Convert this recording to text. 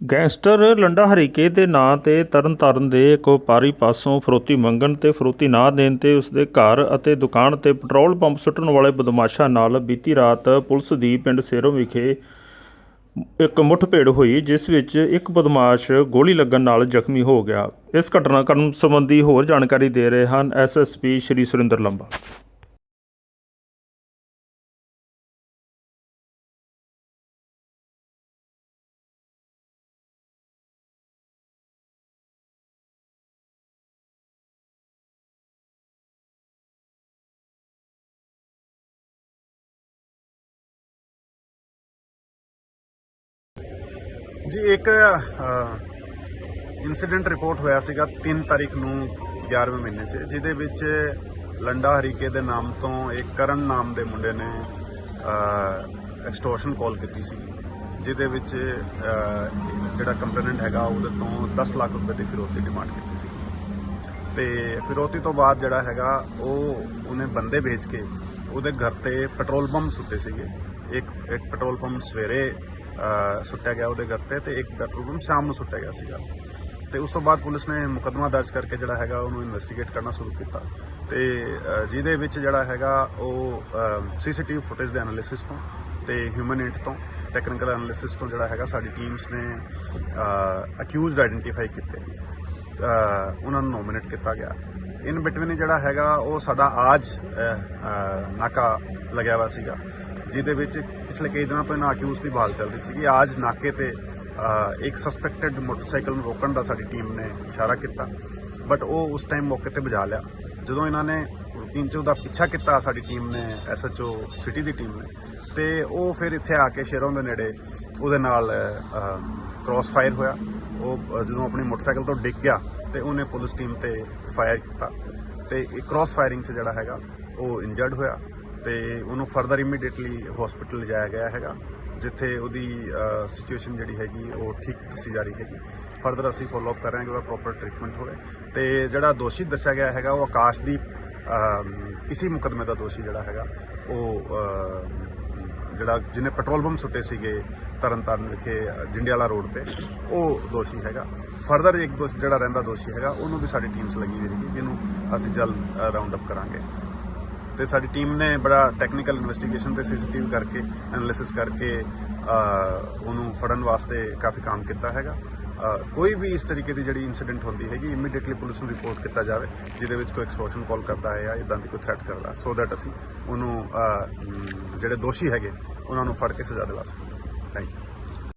Gangster Landa Harike ਦੇ ਨਾਂ ਤੇ ਤਰਨਤਾਰਨ ਦੇ ਇੱਕ ਵਪਾਰੀ ਪਾਸੋਂ ਫਰੋਤੀ ਮੰਗਣ ਤੇ ਫਰੋਤੀ ਨਾ ਦੇਣ ਤੇ ਉਸਦੇ ਘਰ ਅਤੇ ਦੁਕਾਨ ਤੇ ਪੈਟਰੋਲ ਪੰਪ ਸੁੱਟਣ ਵਾਲੇ ਬਦਮਾਸ਼ਾਂ ਨਾਲ ਬੀਤੀ ਰਾਤ ਪੁਲਿਸ ਦੀ ਪਿੰਡ ਸੇਰੋਂ ਵਿਖੇ ਇੱਕ ਮੁੱਠਭੇੜ ਹੋਈ, ਜਿਸ ਵਿੱਚ ਇੱਕ ਬਦਮਾਸ਼ ਗੋਲੀ ਲੱਗਣ ਨਾਲ ਜ਼ਖਮੀ ਹੋ ਗਿਆ। ਇਸ ਘਟਨਾ ਕਰਨ ਸੰਬੰਧੀ ਹੋਰ ਜਾਣਕਾਰੀ ਦੇ ਰਹੇ ਹਨ ਐਸਐਸਪੀ ਸ਼੍ਰੀ ਸੁਰਿੰਦਰ ਲੰਬਾ। ਜੀ, ਇੱਕ ਇਨਸੀਡੈਂਟ ਰਿਪੋਰਟ ਹੋਇਆ ਸੀਗਾ 3 ਤਾਰੀਖ ਨੂੰ 11ਵੇਂ ਮਹੀਨੇ 'ਚ, ਜਿਹਦੇ ਵਿੱਚ ਲੰਡਾ ਹਰੀਕੇ ਦੇ ਨਾਮ ਤੋਂ ਇੱਕ ਕਰਨ ਨਾਮ ਦੇ ਮੁੰਡੇ ਨੇ ਐਕਸਟੋਰਸ਼ਨ ਕਾਲ ਕੀਤੀ ਸੀ, ਜਿਹਦੇ ਵਿੱਚ ਜਿਹੜਾ ਕੰਪਲੇਨੈਂਟ ਹੈਗਾ ਉਹਦੇ ਤੋਂ 10 ਲੱਖ ਰੁਪਏ ਦੀ ਫਿਰੋਤੀ ਡਿਮਾਂਡ ਕੀਤੀ ਸੀ। ਤੇ ਫਿਰੌਤੀ ਤੋਂ ਬਾਅਦ ਜਿਹੜਾ ਹੈਗਾ, ਉਹ ਉਹਨੇ ਬੰਦੇ ਵੇਚ ਕੇ ਉਹਦੇ ਘਰ ਤੇ ਪੈਟਰੋਲ ਪੰਪ ਸੁੱਤੇ ਸੀਗੇ। ਇੱਕ ਇੱਕ ਪੈਟਰੋਲ ਪੰਪ ਸਵੇਰੇ ਸੁੱਟਿਆ ਗਿਆ ਉਹਦੇ ਘਰ ਤੇ ਤੇ ਇੱਕ ਪੈਟਰੋਲ ਪੰਪ ਸ਼ਾਮ ਨੂੰ ਸੁੱਟਿਆ ਗਿਆ ਸੀਗਾ। ਤੇ ਉਸ ਤੋਂ ਬਾਅਦ ਪੁਲਿਸ ਨੇ ਮੁਕੱਦਮਾ ਦਰਜ ਕਰਕੇ ਜਿਹੜਾ ਹੈਗਾ ਉਹਨੂੰ ਇਨਵੈਸਟੀਗੇਟ ਕਰਨਾ ਸ਼ੁਰੂ ਕੀਤਾ। ਤੇ ਜਿਹਦੇ ਵਿੱਚ ਜਿਹੜਾ ਹੈਗਾ ਉਹ ਸੀਸੀਟੀਵੀ ਫੁਟੇਜ ਦੇ ਐਨਾਲਿਸਿਸ ਤੋਂ ਤੇ ਹਿਊਮਨ ਇੰਟ ਤੋਂ ਟੈਕਨੀਕਲ ਐਨਾਲਿਸਿਸ ਤੋਂ ਜਿਹੜਾ ਹੈਗਾ ਸਾਡੀ ਟੀਮਸ ਨੇ ਅਕਿਊਜ਼ਡ ਆਇਡੈਂਟੀਫਾਈ ਕੀਤੇ। ਉਹਨਾਂ ਨੂੰ ਨੋਮੀਨੇਟ ਕੀਤਾ ਗਿਆ। ਇਨ ਬਿਟਵੀਨ ਜਿਹੜਾ ਹੈਗਾ ਉਹ ਸਾਡਾ ਆਜ ਨਾਕਾ ਲੱਗਿਆ ਹੋਇਆ ਸੀਗਾ, ਜਿਹਦੇ ਵਿੱਚ ਪਿਛਲੇ ਕਈ ਦਿਨਾਂ ਤੋਂ ਇਹਨਾਂ ਅਕਿਊਜ਼ ਦੀ ਭਾਲ ਚੱਲ ਰਹੀ ਸੀਗੀ। ਆਜ ਨਾਕੇ ਤੇ ਇੱਕ ਸਸਪੈਕਟਡ ਮੋਟਰਸਾਈਕਲ ਨੂੰ ਰੋਕਣ ਦਾ ਸਾਡੀ ਟੀਮ ਨੇ ਇਸ਼ਾਰਾ ਕੀਤਾ ਬਟ ਉਹ ਉਸ ਟਾਈਮ ਮੌਕੇ ਤੇ ਬੁਝਾ ਲਿਆ। ਜਦੋਂ ਇਹਨਾਂ ਨੇ ਰੂਟੀਨ 'ਚ ਉਹਦਾ ਪਿੱਛਾ ਕੀਤਾ, ਸਾਡੀ ਟੀਮ ਨੇ ਐਸਐਚਓ ਸਿਟੀ ਦੀ ਟੀਮ ਨੇ, ਤੇ ਉਹ ਫਿਰ ਇੱਥੇ ਆ ਕੇ ਸ਼ੇਰੋਂ ਦੇ ਨੇੜੇ ਉਹਦੇ ਨਾਲ ਕ੍ਰਾਸ ਫਾਇਰ ਹੋਇਆ। ਉਹ ਜਦੋਂ ਆਪਣੀ ਮੋਟਰਸਾਈਕਲ ਤੋਂ ਡਿੱਗ ਗਿਆ, ਤੇ ਉਹਨੇ ਪੁਲਿਸ ਟੀਮ ਤੇ ਫਾਇਰ ਕੀਤਾ। ਤੇ ਇਹ ਕ੍ਰਾਸ ਫਾਇਰਿੰਗ 'ਚ ਜਿਹੜਾ ਹੈਗਾ, ਉਹ ਇੰਜਰਡ ਹੋਇਆ। ਤੇ ਉਹਨੂੰ ਫਰਦਰ ਇਮੀਡੀਏਟਲੀ ਹਸਪੀਟਲ ਲਿਜਾਇਆ ਗਿਆ ਹੈਗਾ ਜਿੱਥੇ ਉਹਦੀ ਸਿਚੁਏਸ਼ਨ ਜਿਹੜੀ ਹੈਗੀ ਉਹ ਠੀਕ ਦੱਸੀ ਜਾ ਰਹੀ ਹੈਗੀ। ਫਰਦਰ ਅਸੀਂ ਫੋਲੋ ਅਪ ਕਰ ਰਹੇ ਹਾਂ ਕਿ ਉਹਦਾ ਪ੍ਰੋਪਰ ਟ੍ਰੀਟਮੈਂਟ ਹੋਵੇ। ਤੇ ਜਿਹੜਾ ਦੋਸ਼ੀ ਦੱਸਿਆ ਗਿਆ ਹੈਗਾ ਉਹ ਆਕਾਸ਼ਦੀਪ ਅਮ, ਇਸੀ ਮੁਕਦਮੇ ਦਾ ਦੋਸ਼ੀ ਜਿਹੜਾ ਹੈਗਾ ਉਹ ਜਿਹੜਾ ਜਿਹਨੇ ਪੈਟਰੋਲ ਪੰਪ ਸੁੱਟੇ ਸੀਗੇ ਤਰਨਤਾਰਨ ਵਿਖੇ ਜਿੰਡਿਆਲਾ ਰੋਡ ਤੇ ਉਹ ਦੋਸ਼ੀ ਹੈਗਾ। ਫਰਦਰ ਇੱਕ ਦੋਸ਼ ਜਿਹੜਾ ਰਹਿੰਦਾ ਦੋਸ਼ੀ ਹੈਗਾ ਉਹਨੂੰ ਵੀ ਸਾਡੀ ਟੀਮਸ ਲੱਗੀ ਹੋਈ ਹੈਗੀ ਜਿਹਨੂੰ ਅਸੀਂ ਜਲਦ ਰਾਉਂਡ ਅਪ ਕਰਾਂਗੇ। ਤੇ ਸਾਡੀ ਟੀਮ ਨੇ ਬੜਾ ਟੈਕਨੀਕਲ ਇਨਵੈਸਟੀਗੇਸ਼ਨ ਤੇ ਸੀਸੀਟੀਵੀ ਕਰਕੇ ਐਨਾਲਿਸਿਸ ਕਰਕੇ ਉਹਨੂੰ ਫੜਨ ਵਾਸਤੇ ਕਾਫੀ ਕੰਮ ਕੀਤਾ ਹੈਗਾ। ਕੋਈ ਵੀ ਇਸ ਤਰੀਕੇ ਦੀ ਜਿਹੜੀ ਇਨਸੀਡੈਂਟ ਹੁੰਦੀ ਹੈਗੀ ਇਮੀਡੀਏਟਲੀ ਪੁਲਿਸ ਨੂੰ ਰਿਪੋਰਟ ਕੀਤਾ ਜਾਵੇ, ਜਿਹਦੇ ਵਿੱਚ ਕੋਈ ਐਕਸਟੋਰਸ਼ਨ ਕਾਲ ਕਰਦਾ ਹੈ ਜਾਂ ਇਦਾਂ ਦੀ ਕੋਈ ਥ੍ਰੈਟ ਕਰਦਾ ਸੋ ਦੈਟ ਅਸੀਂ ਉਹਨੂੰ ਜਿਹੜੇ ਦੋਸ਼ੀ ਹੈਗੇ, ਉਹਨਾਂ ਨੂੰ ਫੜ ਕੇ ਸਜ਼ਾ ਦਿਲਾ ਸਕੀਏ। Thank you